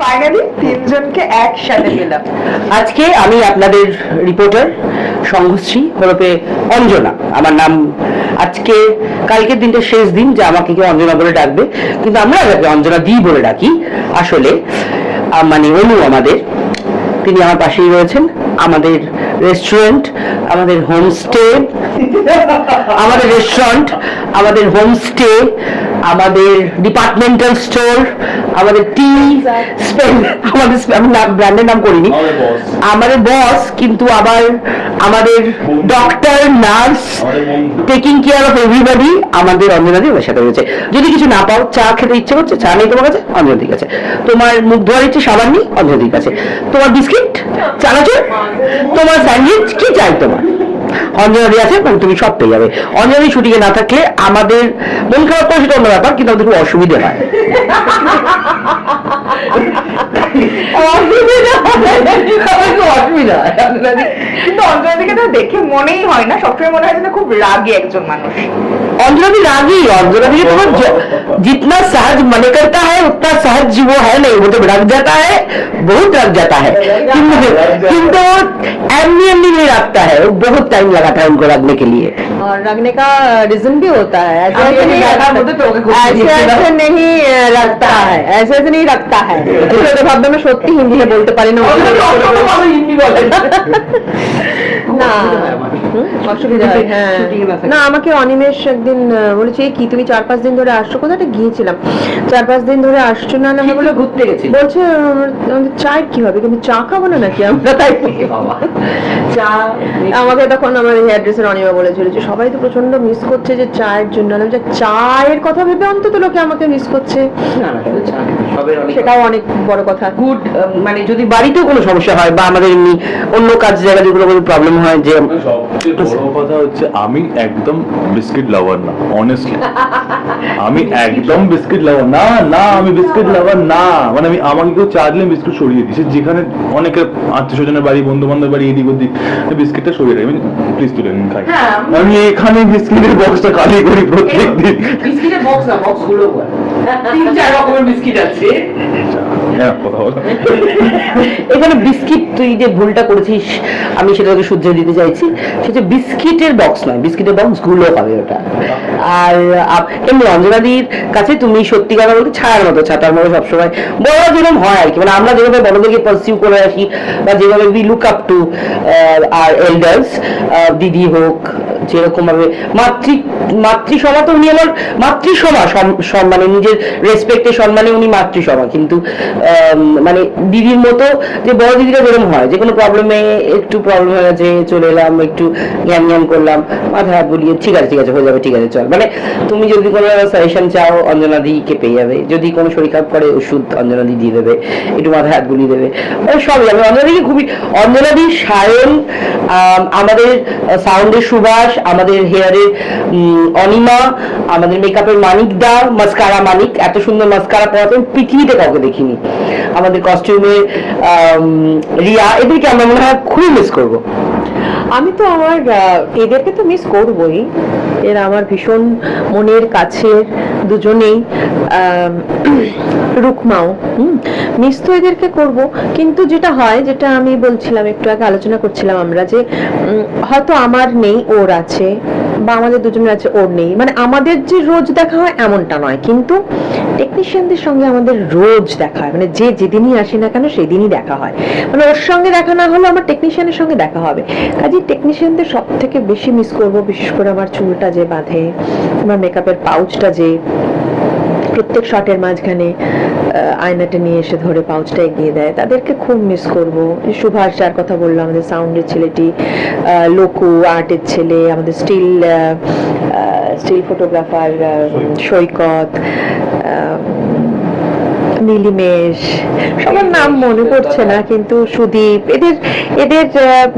Finally তিনজনকে একসাথে পেলাম। আজকে আমি আপনাদের রিপোর্টার সংঘশ্রী হরপে অঞ্জনা। আমার নাম আজকে, কালকের দিনটা শেষ দিন, যে আমাকে কেউ অঞ্জনা বলে ডাকবে। কিন্তু আমরা তাকে অঞ্জনা দি বলে ডাকি, আসলে মানে অনু আমাদের। তিনি আমার পাশেই রয়েছেন। আমাদের রেস্টুরেন্ট আমাদের হোমস্টে আমাদের রেস্টুরেন্ট আমাদের হোমস্টে আমাদের ডিপার্টমেন্টাল স্টোর আমাদের টি আমাদের ব্র্যান্ডের নাম করিনি। আমাদের বস কিন্তু আবার আমাদের doctor nurse taking care of everybody আমাদের অঞ্জনাদি ওর সাথে রয়েছে। যদি কিছু না পাও চা খেতে ইচ্ছে করছে চা নেই তোমার কাছে অঞ্জনাদির কাছে। তোমার মুখ ধোয়ার ইচ্ছে সাবান নেই অঞ্জনাদির কাছে। তোমার বিস্কিট চানাচুর? তোমার স্যান্ডউইচ কি চাই তোমার? অঞ্জনাদি আছে এবং তুমি সব পেয়ে যাবে। অঞ্জনাদি শুটিংয়ে না থাকলে আমাদের মন খারাপ করে সেটা অন্য ব্যাপার, কিন্তু আমাদের খুব অসুবিধে হয়। দেখে মনেই হয় না, সবসময় মনে হয় যেন খুব রাগে একজন মানুষ। अंजना भी रागी अंजना भी तो ज- जितना सहज मन करता है उतना सहज वो है नहीं वो तो रग जाता है बहुत रग जाता है किंतु किंतु एमनी एमनी नहीं रखता है वो बहुत टाइम लगाता है उनको रखने के लिए और रखने का रीजन भी होता है ऐसे আমি ऐसे এখানে नहीं দেখার মধ্যে তোকে খুব ऐसे দিয়েছিলাম। ऐसे नहीं अ, रखता है ऐसे ऐसे नहीं रखता है इसलिए तो ভাবলাম আমি সত্যি হিন্দিতে বলতে পারি না না। অসুবিধা হয় হ্যাঁ। না আমাকে অনিমেষ একদিন বলেছে কি তুমি চার পাঁচ দিন ধরে আসছো? গিয়েছিলাম। চার পাঁচ দিন ধরে আসছো না না আমি বলে ঘুরতে গেছি বলছে চায়ের কি হবে? কিন্তু চা খাব না নাকি আমরা? তাই চা আমাকে তখন আমার হেয়ার ড্রেসের অনিমা বলেছিল যে সবাই তো প্রচণ্ড মিস করছে যে চায়ের জন্য। আমি যে চায়ের কথা ভেবে অন্তত লোকে আমাকে মিস করছে। না না সেটাও অনেক বড় কথা। গুড মানে যদি বাড়িতেও কোনো সমস্যা হয় বা আমাদের এমনি অন্য কাজ জায়গা যেগুলো কোনো প্রবলেম হয় যে বড় কথা হচ্ছে আমি একদম বিস্কিট লাভার না অনেস্টলি আমি একদম বিস্কিট লাভার না না আমি বিস্কিট লাভার না। মানে আমি আমাকে কেউ চা দিলে বিস্কুট সরিয়ে দিই। যেখানে অনেকে আত্মীয় স্বজনের বাড়ি বন্ধু বান্ধব বাড়ি এদিক ওদিক বিস্কিটটা সরিয়ে রাখি প্লিজ তুলে নিন খাই। হ্যাঁ, আমি এখানে বিস্কিটের বক্সটা খালি করি প্রত্যেক দিন বিস্কিটের বক্স না বক্সগুলো তিন চার রকমের বিস্কিট আছে। এখানে বিস্কিট তুই যে ভুলটা করেছিস, আমি সেটা তোকে শুধরে দিতে চাইছি। সেটা বিস্কিটের বক্স নয়, বিস্কিটের বক্সগুলো হবে ওটা। আর এমনি অঞ্জনাদির কাছে তুমি সত্যি কথা বলতে ছায়ার মতো, ছাতার মতো সবসময়। বড় যেরকম হয় আর কি মানে আমরা যেভাবে বড়দেরকে পারসিউ করে আসি, বা যেভাবে we look up to our elders দিদি হোক যেরকম ভাবে মাতৃ, মাতৃসভা তো উনি আমার মাতৃসভা, সম- সম- মানে নিজের রেসপেক্টে সম্মানে উনি মাতৃসভা। কিন্তু মানে দিদির মতো যে বড় দিদিরা যেরকম হয় যে কোনো প্রবলেমে একটু প্রবলেম হয়ে গেছে চলে এলাম একটু জ্ঞান জ্ঞান করলাম মাথা হাত বুলিয়ে ঠিক আছে ঠিক আছে হয়ে যাবে ঠিক আছে চল। মানে তুমি যদি কোনো সাজেশন চাও অঞ্জনা দিকে পেয়ে যাবে। যদি কোনো শরীর খারাপ করে ওষুধ অঞ্জনা দি দিয়ে দেবে একটু মাথা হাত বুলিয়ে দেবে। মানে সবই অঞ্জনা দিকে খুবই অঞ্জনা দি সায়ন আম, আমাদের সাউন্ডের সুভাষ আমাদের হেয়ারের অনিমা আমাদের মেকআপের মানিক দা মাস্কারা মানিক এত সুন্দর মাস্কারা আমি পৃথিবীতে কাউকে দেখিনি। আমাদের কস্টিউমে রিয়া এদেরকে আমরা মনে হয় খুবই মিস করব। আমি তো আমার এদেরকে তো মিস করবই। এরা আমার ভীষণ মনের কাছের দুজনেই রুকমাও মিস তো এদেরকে করব। কিন্তু যেটা হয়, যেটা আমি বলছিলাম, একটু আগে আলোচনা করছিলাম আমরা যে হয়তো আমার নেই, ওর আছে, বা আমাদের দুজনের আছে, ওর নেই। মানে আমাদের যে রোজ দেখা হয়, এমনটা নয়। কিন্তু টেকনিশিয়ানদের সঙ্গে আমাদের রোজ দেখা হয়। মানে যে যেদিনই আসি না কেন, সেদিনই দেখা হয়। মানে ওর সঙ্গে দেখা না হলে আমার টেকনিশিয়ানের সঙ্গে দেখা হবে। কাজে টেকনিশিয়ানদের সব থেকে বেশি মিস করব, বিশেষ করে আমার চুলটা যে বাঁধে, আমার মেকআপের পাউচটা যে, প্রত্যেক শটের মাঝখানে আয়নাটা নিয়ে এসে ধরে পাউচটা এগিয়ে দেয়, তাদেরকে খুব মিস করব। সুভাষ যার কথা বলল, আমাদের সাউন্ডের ছেলেটি লোকু আর্টের ছেলে, আমাদের still still photographer Saikat Nilimesh সবার নাম মনে পড়ছে না কিন্তু সুদীপ এদের এদের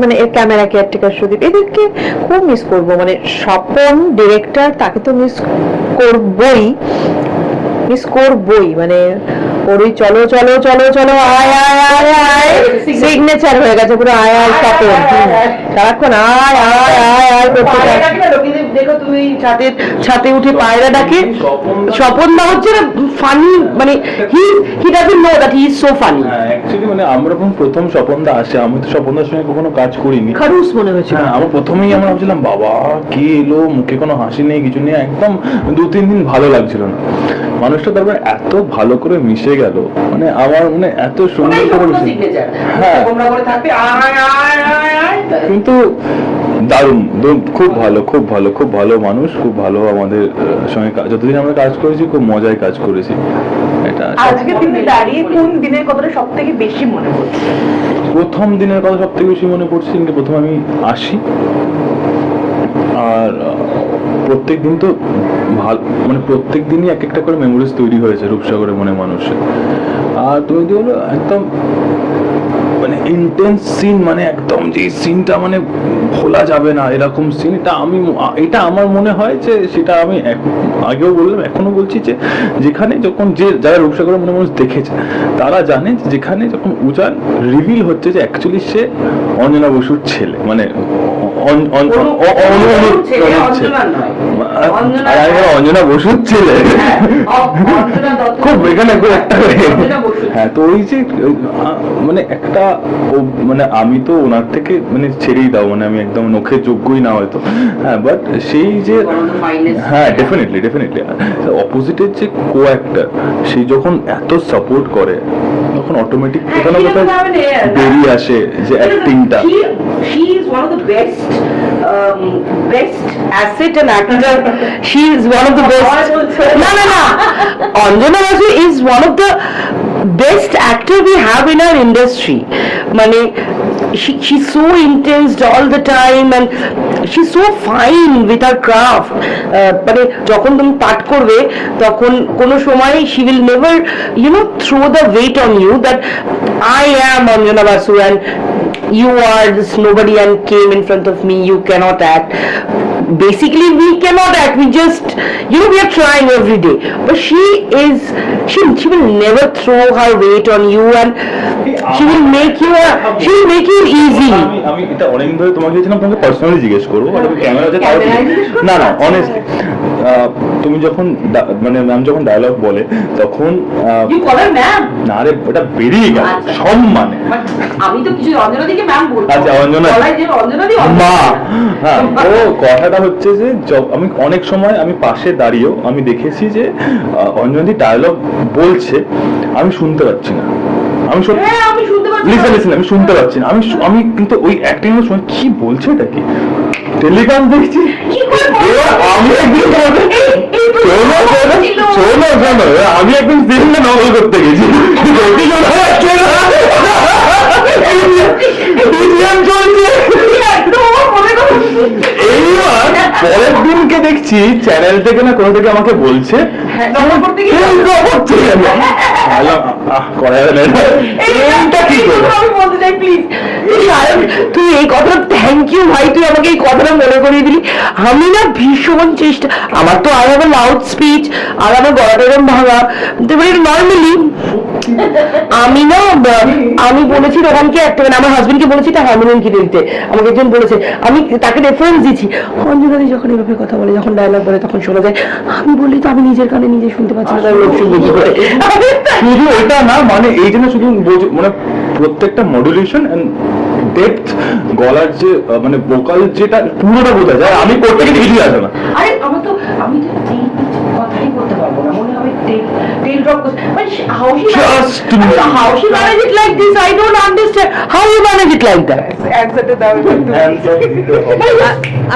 মানে ক্যামেরা কেয়ারটেকার সুদীপ এদেরকে খুব মিস করব। মানে স্বপন ডিরেক্টর তাকে তো মিস করবই মিস করবই। মানে ওর ওই চলো চলো চলো চলো আয় আয় আয় আয় সিগনেচার হয়ে গেছে পুরো আয় আয় স্বপন। সারাক্ষণ আয় আয় আয় আয় করতে দেখো তুমি ছাদে ছাদে উঠে পায়রা ডাকে। স্বপন- স্বপন দা হচ্ছে না ফানি মানে he he doesn't know that he is so funny actually মানে আমরা যখন প্রথম স্বপনদা আসে আমি তো স্বপনদার সঙ্গে কখনো কাজ করিনি। খারুস মনে হয়েছিল। হ্যাঁ আমার প্রথমেই আমরা ভাবছিলাম বাবা কে এলো? মুখে কোনো হাসি নেই কিছু নেই। একদম দু তিন দিন ভালো লাগছিল না। মানুষটা তারপর এত ভালো করে মিশে গেল। মানে আমার মানে এত সুন্দর করে মিশে- হ্যাঁ। করে থাকবে আয় আয় আয় আয়। কিন্তু দারুণ খুব ভালো খুব ভালো খুব ভালো মানুষ খুব ভালো আমাদের সঙ্গে যতদিন আমরা কাজ করেছি খুব মজায় কাজ করেছি। এটা আজকে দিনে দাঁড়িয়ে কোন দিনের কথাটা সব থেকে বেশি মনে পড়ছে? প্রথম দিনের কথা সব থেকে বেশি মনে পড়ছে কিন্তু প্রথম আমি আসি। আর প্রত্যেক দিন তো ভালো মানে প্রত্যেক দিনই এক একটা করে মেমোরিজ তৈরি হয়েছে রূপসাগরের মনে মানুষের। আর তুমি যদি বলো একদম মানে ইন্টেন্স সিন মানে একদম যে সিনটা মানে ভোলা যাবে না এরকম সিন এটা আমি এটা আমার মনে হয় যে সেটা আমি আগেও বললাম এখনও বলছি যে যেখানে যখন যে যারা রূপসাগরের মনে মানুষ দেখেছে তারা জানে যেখানে যখন উজান রিভিল হচ্ছে যে অ্যাকচুয়ালি সে অঞ্জনা বসুর ছেলে মানে ছেলে, অঞ্জনা- বসুর ছেলে হ্যাঁ, খুব এখানে খুব একটা হ্যাঁ তো ওই যে মানে একটা মানে আমি তো ওনার থেকে মানে ছেড়েই দাও মানে আমি একদম নখের যোগ্যই না হয়তো। হ্যাঁ বাট সেই যে. হ্যাঁ ডেফিনেটলি ডেফিনেটলি অপোজিটের যে কো অ্যাক্টার সে যখন এত সাপোর্ট করে তখন অটোমেটিক হ্যাঁ, কোথাও না কোথাও বেরিয়ে আসে যে অ্যাক্টিংটা is one of the best, um, best asset and actor. she is one of the best. no, no, no. Anjana Basu is one of the best actor we have in our industry. মানে she, she's so intense all the time and she's so fine with her craft. Uh, মানে যখন তুমি পাঠ করবে তখন কোনো সময় she will never you know throw the weight on you that I am Anjana Basu and you are this nobody and came in front of me you cannot act basically we cannot act we just you know we are trying every day but she is she, she will never throw her weight on you and she will make you a, she will make you easy আমি এটা তোমাকে দিয়েছিলাম তোমাকে personally জিজ্ঞেস করব camera না না? Honestly তুমি যখন মানে ম্যাম যখন ডায়লগ বলে তখন না রে এটা বেরিয়ে গেল। আচ্ছা। সম্মানে but আমি তো কিছু অঞ্জনা দিকে ম্যাম বলব। আচ্ছা, অঞ্জনা। মা! হ্যাঁ ও কথাটা হচ্ছে যে আমি অনেক সময় আমি পাশে দাঁড়িয়েও আমি দেখেছি যে অঞ্জনাদি ডায়লগ বলছে আমি শুনতে পাচ্ছি না। আমি সত্যি হ্যাঁ আমি শুনতে পাচ্ছি লিসেন লিসেন আমি শুনতে পাচ্ছি না। আমি আমি কিন্তু ওই অ্যাক্টিং এর সময় কি বলছে এটা কি? টেলিগ্রাম দেখছি। কি করে আমি একদিন সিনেমা নকল করতে গেছি একদম পরের দিনকে দেখছি চ্যানেল থেকে না কোনো থেকে আমাকে বলছে তুই এই কথা থ্যাংক ইউ ভাই, তুই আমাকে এই কথাটা আমি না ভীষণ চেষ্টা আমার তো আর লাউড স্পিচ আর আমার গলাটা ভাঙা নর্মালি আমি না, আমি বলেছি রোহানকে একটা মানে আমার হাজবেন্ডকে বলেছি এটা হারমোনিয়াম কিনে দিতে। আমাকে একজন বলেছে, আমি তাকে রেফারেন্স দিচ্ছি অঞ্জনাদি যখন এভাবে কথা বলে, যখন ডায়লগ বলে, তখন শোনা যায়, আমি বলি তো আমি নিজের কানে নিজে শুনতে পাচ্ছি না লোক শুধু এটা না মানে এই জন্য শুধু মানে প্রত্যেকটা মডুলেশন ডেপথ গলার যে মানে ভোকাল যেটা, পুরোটা বোঝা যায়। আমি করতে গেলে কিছুই আসে না আরে, আমার তো আমি কথাই বলতে পারব না। মনে হবে টেল টেল ড্রপ মানে how he Just how he manage it like this I don't understand how you manage it like that একসাথে দাও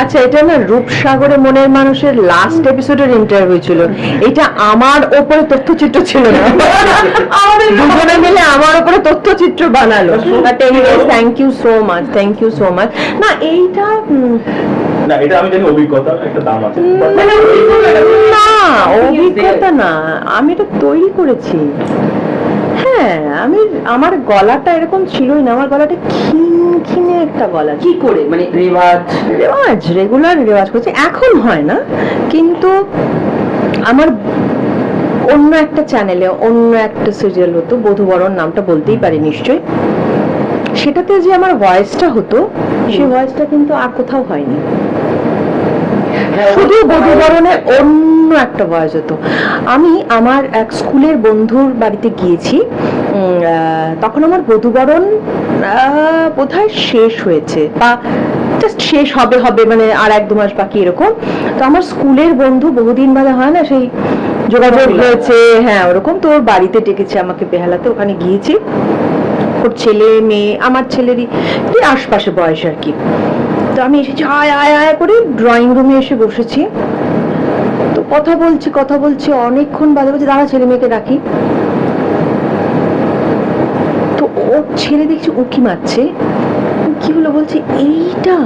আচ্ছা এটা না রূপসাগরে মনের মানুষের লাস্ট এপিসোডের ইন্টারভিউ ছিল। এটা আমার ওপরে তথ্যচিত্র ছিল না। আমাদের দুজনে মিলে আমার উপরে তথ্যচিত্র বানালো। But anyways thank you so much thank you so much না এইটা না এটা আমি জানি অভিজ্ঞতা একটা দাম আছে। না অভিজ্ঞতা না। আমি এটা তৈরি করেছি। হ্যাঁ আমি আমার গলাটা এরকম ছিলই না আমার গলাটা খিনখিনে একটা গলা। কি করে? মানে রেওয়াজ? রেওয়াজ রেগুলার রেওয়াজ করছি। এখন হয় না কিন্তু আমার অন্য একটা চ্যানেলে অন্য একটা সিরিয়াল হতো বধুবরণ নামটা বলতেই পারি নিশ্চয়ই। সেটাতে যে আমার ভয়েসটা হতো সেই ভয়েসটা কিন্তু আর কোথাও হয়নি। শুধু বধুবরণে অন্য একটা বয়স হতো। আমি আমার এক স্কুলের বন্ধুর বাড়িতে গিয়েছি। তখন আমার বধুবরণ বোধহয় শেষ হয়েছে বা জাস্ট শেষ হবে হবে মানে আর এক দু মাস বাকি এরকম। তো আমার স্কুলের বন্ধু বহুদিন বাদে হয় না সেই যোগাযোগ হয়েছে হ্যাঁ ওরকম। তো ওর বাড়িতে ডেকেছে আমাকে বেহালাতে ওখানে গিয়েছি। ওর ছেলে মেয়ে আমার ছেলেরই আশপাশে বয়স আর কি। তো আমি এসেছি। আয় আয় আয় করে ড্রয়িং রুমে এসে বসেছি। তো কথা বলছি কথা বলছি, অনেকক্ষণ বাদে বলছি, দাঁড়া ছেলে মেয়েকে ডাকি। তো ছেলে দেখছি উকি মারছে। কি হলো বলছে, এইটা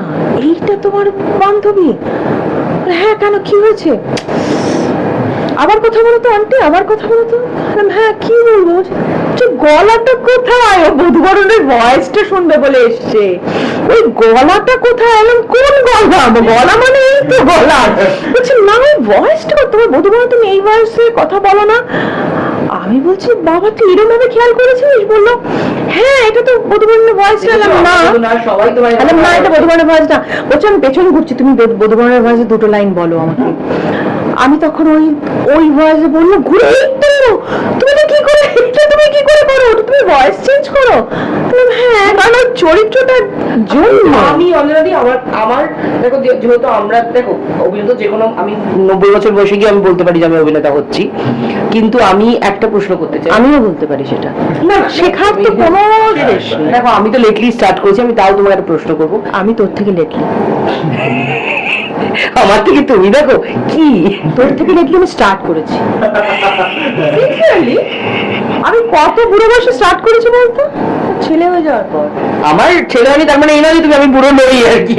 এইটা তোমার বান্ধবী? হ্যাঁ কেন, কি হয়েছে? আবার কথা বলো তো, আন্টি, আবার কথা বলো তো। হ্যাঁ কি বলব? গলাটা কোথায়? বুধবরণের ভয়েসটা শুনবে বলে এসছে। ওই গলাটা কোথায় এলাম? কোন গলা? গলা মানে এই তো গলা। বলছে না ওই ভয়েসটা তোমার বুধবরণ তুমি এই ভয়েসে কথা বলো না। আমি বলছি বাবা তুই এরকম ভাবে খেয়াল করেছিস বলল হ্যাঁ এটা তো বুধবরণের ভয়েস এলাম না না এটা বধুবরণের ভয়েস না। বলছে আমি পেছনে ঘুরছি তুমি বধ- বধুবরণের ভয়েসে দুটো লাইন বলো আমাকে। আমি তখন ওই ওই ভয়েসে বলল ঘুরে তুমি কি করে তুমি কি করে করো? তুমি ভয়েস চেঞ্জ করো? হ্যাঁ কারণ ওই চরিত্রটার জন্য। আমি অলরেডি আমার আমার দেখো যেহেতু আমরা দেখো অভিনেতা যে কোনো আমি নব্বই বছর বয়সে গিয়ে আমি বলতে পারি যে আমি অভিনেতা হচ্ছি। কিন্তু আমি একটা প্রশ্ন করতে চাই। আমিও বলতে পারি সেটা। না শেখার তো কোনো দেখো আমি তো লেটলি স্টার্ট করেছি আমি তাও তোমাকে একটা প্রশ্ন করব। আমি তোর থেকে লেটলি আমার থেকে তুমি দেখো কি? তোর থেকে নাকি আমি স্টার্ট করেছি। আমি কত বুড়ো বয়সে স্টার্ট করেছি বলতো? ছেলে হয়ে যাওয়ার পর? আমার ছেলে হয়নি তার মানে এই নয় তুমি আমি বুড়ো নই আর কি?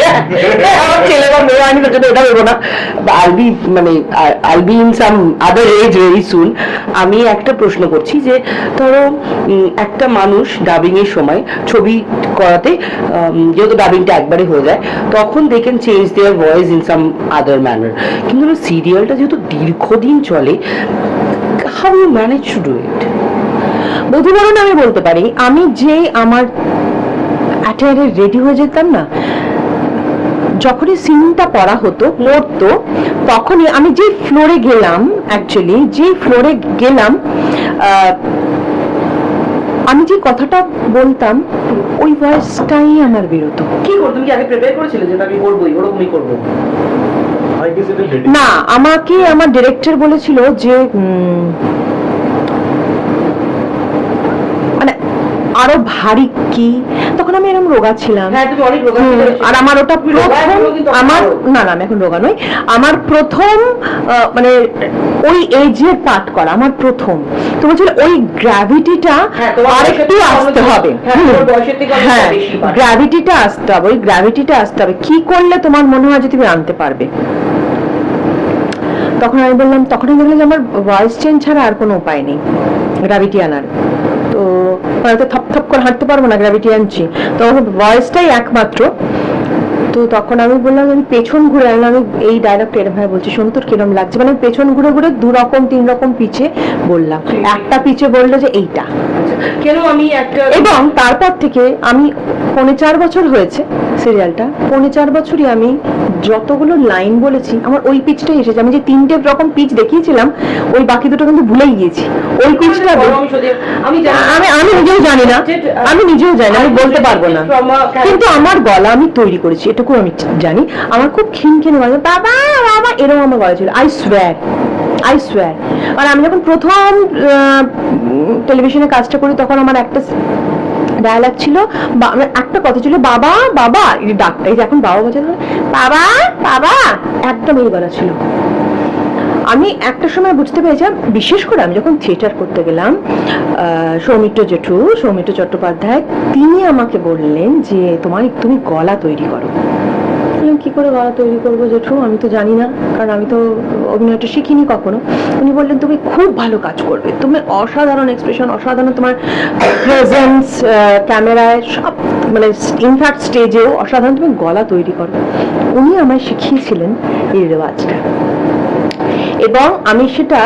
আমার ছেলে বা মেয়ে হয়নি তার জন্য এটা ভেবো না। আলবি মানে I'll be in some other age very soon আমি একটা প্রশ্ন করছি যে, ধরো একটা মানুষ ডাবিং এর সময় ছবি করাতে যেহেতু ডাবিংটা একবারে হয়ে যায়, তখন they can change their voice in some other manner কিন্তু সিরিয়ালটা যেহেতু দীর্ঘদিন চলে how you manage to do it বধুবরণ আমি বলতে পারি আমি যে আমার অ্যাটায়ারে রেডি হয়ে যেতাম না যখনই সিনটা পড়া হতো পড়তো তখনই আমি যে ফ্লোরে গেলাম অ্যাকচুয়ালি যে ফ্লোরে গেলাম আমি যে কথাটা বলতাম ওই ভয়েসটাই আমার বেরোতো। কি করো তুমি কি আগে প্রিপেয়ার করেছিলে যেটা আমি করবোই? ওরকমই করব. না আমাকে আমার ডিরেক্টর বলেছিল যে উম, মানে আরও ভারী কি? তখন আমি এরকম রোগা ছিলাম। হ্যাঁ। আর আমার ওটা প্রথম আমার না না আমি এখন রোগা নই। আমার প্রথম মানে ওই এজের পাঠ করা আমার প্রথম। তো বলছিল ওই গ্র্যাভিটিটা আরেকটু আসতে হবে। হ্যাঁ। গ্র্যাভিটিটা আসতে হবে ওই গ্র্যাভিটিটা আসতে হবে। কি করলে তোমার মনে হয় যে তুমি আনতে পারবে? তখন আমি বললাম তখন আমি দেখলাম যে আমার ভয়েস চেঞ্জ ছাড়া আর কোনো উপায় নেই গ্র্যাভিটি আনার। হয়তো থপ থপ করে হাঁটতে পারব না গ্র্যাভিটি আনছি। তো ভয়েসটাই একমাত্র। তো তখন আমি বললাম আমি পেছন ঘুরে আনলাম। আমি এই ডায়লগটা এরকম ভাবে বলছি শোনো তোর কিরম লাগছে? মানে পেছন ঘুরে ঘুরে দু রকম তিন রকম পিছে বললাম। একটা পিছে বলল যে এইটা। কেন আমি একটা এবং তারপর থেকে আমি পৌনে চার বছর হয়েছে সিরিয়ালটা পৌনে চার বছরই আমি যতগুলো লাইন বলেছি আমার ওই পিচটাই এসেছে। আমি যে তিনটে রকম পিচ দেখিয়েছিলাম ওই বাকি দুটো কিন্তু ভুলেই গিয়েছি। ওই পিচটা আমি আমি নিজেও জানি না। আমি নিজেও জানি আমি বলতে পারব না। কিন্তু আমার গলা আমি তৈরি করেছি এটুকু আমি জানি। আমার খুব খিনখিনে গলা বাবা বাবা এরকম আমার গলা ছিল। আই সোয়ার আই সোয়ার আর আমি যখন প্রথম টেলিভিশনে কাজটা করি তখন আমার একটা ডায়ালগ ছিল একটা কথা ছিল, বাবা বাবা! এখন বাবা বাবা বাবা! একদম এই বলা ছিল। আমি একটা সময় বুঝতে পেরেছিলাম, বিশেষ করে আমি যখন থিয়েটার করতে গেলাম সৌমিত্র জেঠু, সৌমিত্র চট্টোপাধ্যায়, তিনি আমাকে বললেন যে, তোমার, তুমি গলা তৈরি করো। বললাম, কি করে গলা তৈরি করব জেঠু আমি তো জানি না কারণ আমি তো অভিনয়টা শিখিনি কখনো। উনি বললেন তুমি খুব ভালো কাজ করবে। তুমি অসাধারণ এক্সপ্রেশন অসাধারণ তোমার প্রেজেন্স ক্যামেরায় সব মানে ইনফ্যাক্ট স্টেজেও অসাধারণ তুমি গলা তৈরি করো উনি আমায় শিখিয়েছিলেন এই রেওয়াজটা। এবং আমি সেটা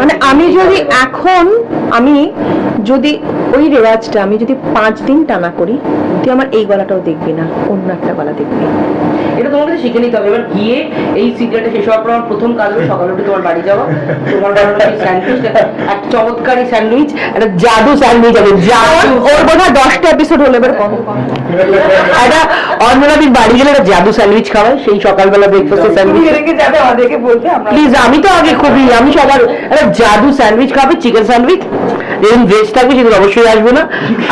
মানে আমি যদি এখন আমি যদি ওই রেওয়াজটা আমি যদি পাঁচ দিন টানা করি তুই আমার এই গলাটাও দেখবি না অন্য একটা গলা দেখবি। এটা তোমার কাছে শিখে নিতে হবে। এবার গিয়ে এই সিক্রেটটা শেষ হওয়ার পর আমার প্রথম কাজ হবে সকালে উঠে তোমার বাড়ি যাওয়া। তোমার সেই স্যান্ডউইচ একটা চমৎকারী স্যান্ডউইচ একটা জাদু স্যান্ডউইচ হবে জাদু। ওর বোধ হয় দশটা এপিসোড হলো এবার কম একটা অন্যরাদির বাড়ি গেলে একটা জাদু স্যান্ডউইচ খাওয়ায় সেই সকালবেলা ব্রেকফাস্টের তুমি স্যান্ডউইচ রেখে যাবে আমাদেরকে বলতে আমরা প্লিজ আমি তো আগে খুবই আমি সবার একটা জাদু স্যান্ডউইচ খাবে চিকেন স্যান্ডউইচ যেদিন ভেজ থাকবে সেদিন অবশ্যই আসব না।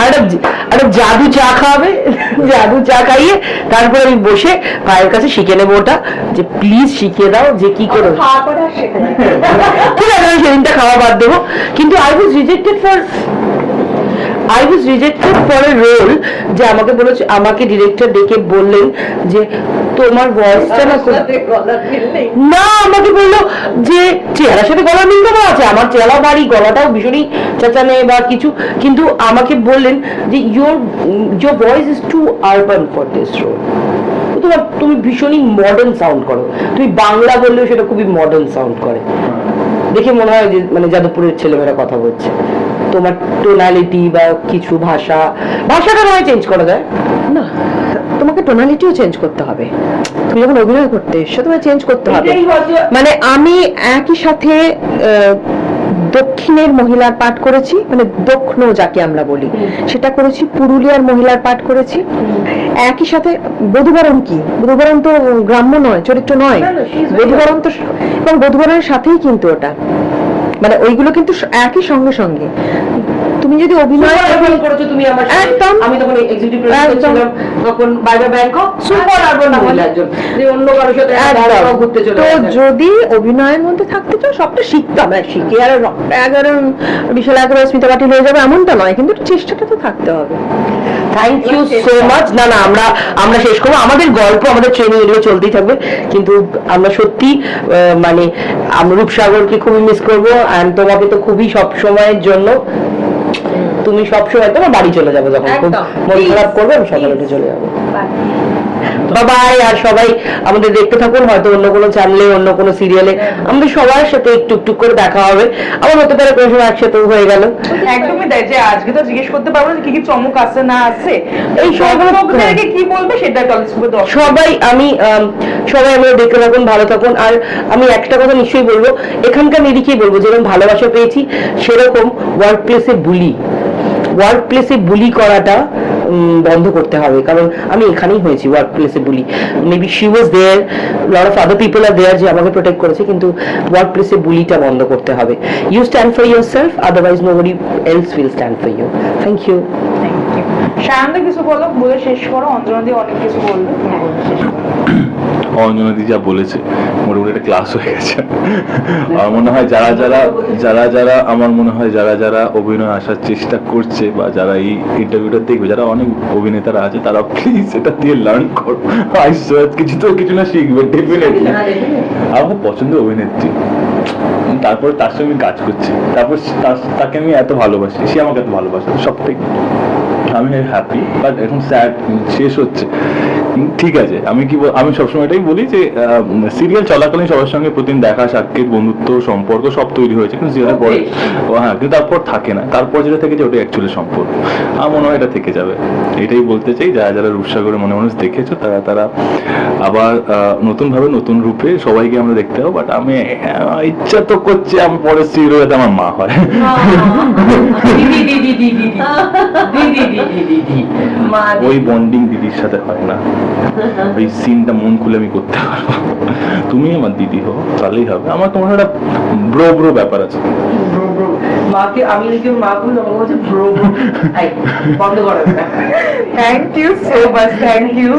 আর একটা জাদু চা খাওয়াবে। জাদু চা খাইয়ে তারপরে আমি বসে পায়ের কাছে শিখে নেব ওটা। যে প্লিজ শিখিয়ে দাও যে কি করে। ঠিক আছে আমি সেদিনটা খাওয়া বাদ দেবো। কিন্তু I was rejected for I was rejected for a role যে আমাকে বলেছে আমাকে ডিরেক্টর ডেকে বললেন যে তোমার ভয়েসটা না না আমাকে বলল যে চেহারার সাথে গলার মিল তো আছে আমার চেহারা বাড়ি গলাটাও ভীষণই চেঁচানে বা কিছু। কিন্তু আমাকে বললেন যে your your voice is too urban for this role তোমার তুমি ভীষণই মডার্ন সাউন্ড করো। তুমি বাংলা বললেও সেটা খুবই মডার্ন সাউন্ড করে। দেখে মনে হয় যে মানে যাদবপুরের ছেলেমেয়েরা কথা বলছে। তোমার টোনালিটি বা কিছু ভাষা ভাষাটা নয় চেঞ্জ করা যায়। না তোমাকে টোনালিটিও চেঞ্জ করতে হবে। তুমি যখন অভিনয় করতে এসছো তোমায় চেঞ্জ করতে হবে। মানে আমি একই সাথে দক্ষিণের মহিলার পাঠ করেছি মানে দক্ষিণ যাকে আমরা বলি সেটা করেছি পুরুলিয়ার মহিলার পাঠ করেছি। একই সাথে বধুবরণ কি? বধুবরণ তো গ্রাম্য নয় চরিত্র নয়। বধুবরণ তো এবং বধুবরণের সাথেই কিন্তু ওটা। মানে ওইগুলো কিন্তু একই সঙ্গে সঙ্গে। তুমি যদি অভিনয় করেছ তুমি আমার একদম। আমি তখন এক্সিকিউটিভ। ছিলাম তখন বাইরে ব্যাংকক সুপার আরবান মহিলা একজন যে অন্য কারোর সাথে ঘুরতে চলে তো যদি অভিনয়ের মধ্যে থাকতে চাও সবটা শিখতে হবে। আর শিখে আর এগারো বিশাল স্মিতা পাটিল হয়ে যাবে এমনটা নয় কিন্তু চেষ্টাটা তো থাকতে হবে। থ্যাংক ইউ সো মাচ না না আমরা আমরা শেষ করব। আমাদের গল্প আমাদের ট্রেনিং এগুলো চলতেই থাকবে। কিন্তু আমরা সত্যি মানে আমরা রূপসাগরকে খুবই মিস করব। অ্যান্ড তোমাকে তো খুবই সব সময়ের জন্য। তুমি সব সময় তোমার বাড়ি চলে যাবে যখন। খুব মন খারাপ করবে আমি সকালে উঠে চলে যাব। বাবাই আর সবাই আমাদের দেখতে থাকুন হয়তো অন্য কোনো চ্যানেলে অন্য কোনো সিরিয়ালে আমাদের সবার সাথে একটু একটু করে দেখা হবে। আবার হতে পারে কোনো সময় একসাথে হয়ে গেল। একদমই তাই যে আজকে তো জিজ্ঞেস করতে পারব না কি কি চমক আছে না আছে। এই সবগুলো- সবগুলোকে কি বলবে সেটা সবাই আমি সবাই আমরা দেখতে থাকুন ভালো থাকুন। আর আমি একটা কথা নিশ্চয়ই বলব এখানকার নিরিখেই বলব যেরকম ভালোবাসা পেয়েছি সেরকম ওয়ার্ক প্লেসে বুলি ওয়ার্ক প্লেসে বুলি করাটা বন্ধ করতে হবে। কারণ আমি এখানেই হয়েছি ওয়ার্ক প্লেসে bully maybe she was there lot of other people R there যে আমাকে প্রোটেক্ট করেছে, কিন্তু ওয়ার্ক প্লেসে বুলিটা বন্ধ করতে হবে। You stand for yourself otherwise nobody else will stand for you thank you সায়নদা, কিছু বলো? বলে শেষ করো, অঞ্জনা অনেক কিছু বলল শেষ করো। অঞ্জনাদি যা বলেছে মোটামুটি একটা ক্লাস হয়ে গেছে। আমার মনে হয় যারা যারা যারা যারা আমার মনে হয় যারা যারা অভিনয় আসার চেষ্টা করছে বা যারা এই ইন্টারভিউটা দেখবে যারা অনেক অভিনেতারা আছে তারা প্লিজ এটা দিয়ে লার্ন করো। আই কিছু তো কিছু না শিখবে ডেফিনেটলি আমার খুব পছন্দের অভিনেত্রী। তারপর তার সঙ্গে আমি কাজ করছি। তারপর তাকে আমি এত ভালোবাসি সে আমাকে এত ভালোবাসে সব থেকে আমি হ্যাপি বাট এখন স্যাড শেষ হচ্ছে। ঠিক আছে আমি কি বল- আমি সবসময় এটাই বলি যে সিরিয়াল চলাকালীন সবার সঙ্গে প্রতিদিন দেখা সাক্ষাৎ বন্ধুত্ব সম্পর্ক সব তৈরি হয়েছে কিন্তু সিরিয়ালের পরে হ্যাঁ কিন্তু তারপর থাকে না তারপর যেটা থেকে যে ওটা অ্যাকচুয়ালি সম্পর্ক আমার মনে হয় এটা থেকে যাবে এটাই বলতে চাই যারা যারা রূপসাগরে মনে মানুষ দেখেছ তারা তারা আবার নতুন ভাবে নতুন রূপে সবাইকে আমরা দেখতে পাবো বাট আমি ইচ্ছা তো করছে আমি পরে সিরিয়াল যাতে আমার মা হয় দিদি দিদি দিদি দিদি দিদি দিদি মা ওই বন্ডিং দিদির সাথে হয় না ওই সিনটা মন খুলে আমি করতে পারব। তুমি আমার দিদি হো তাহলেই হবে। আমার তোমার একটা ব্রো ব্রো ব্যাপার আছে। মাকে আমি নাকি মা বলল আমাকে বলছে ব্রো বন্ধ করো thank you so much thank you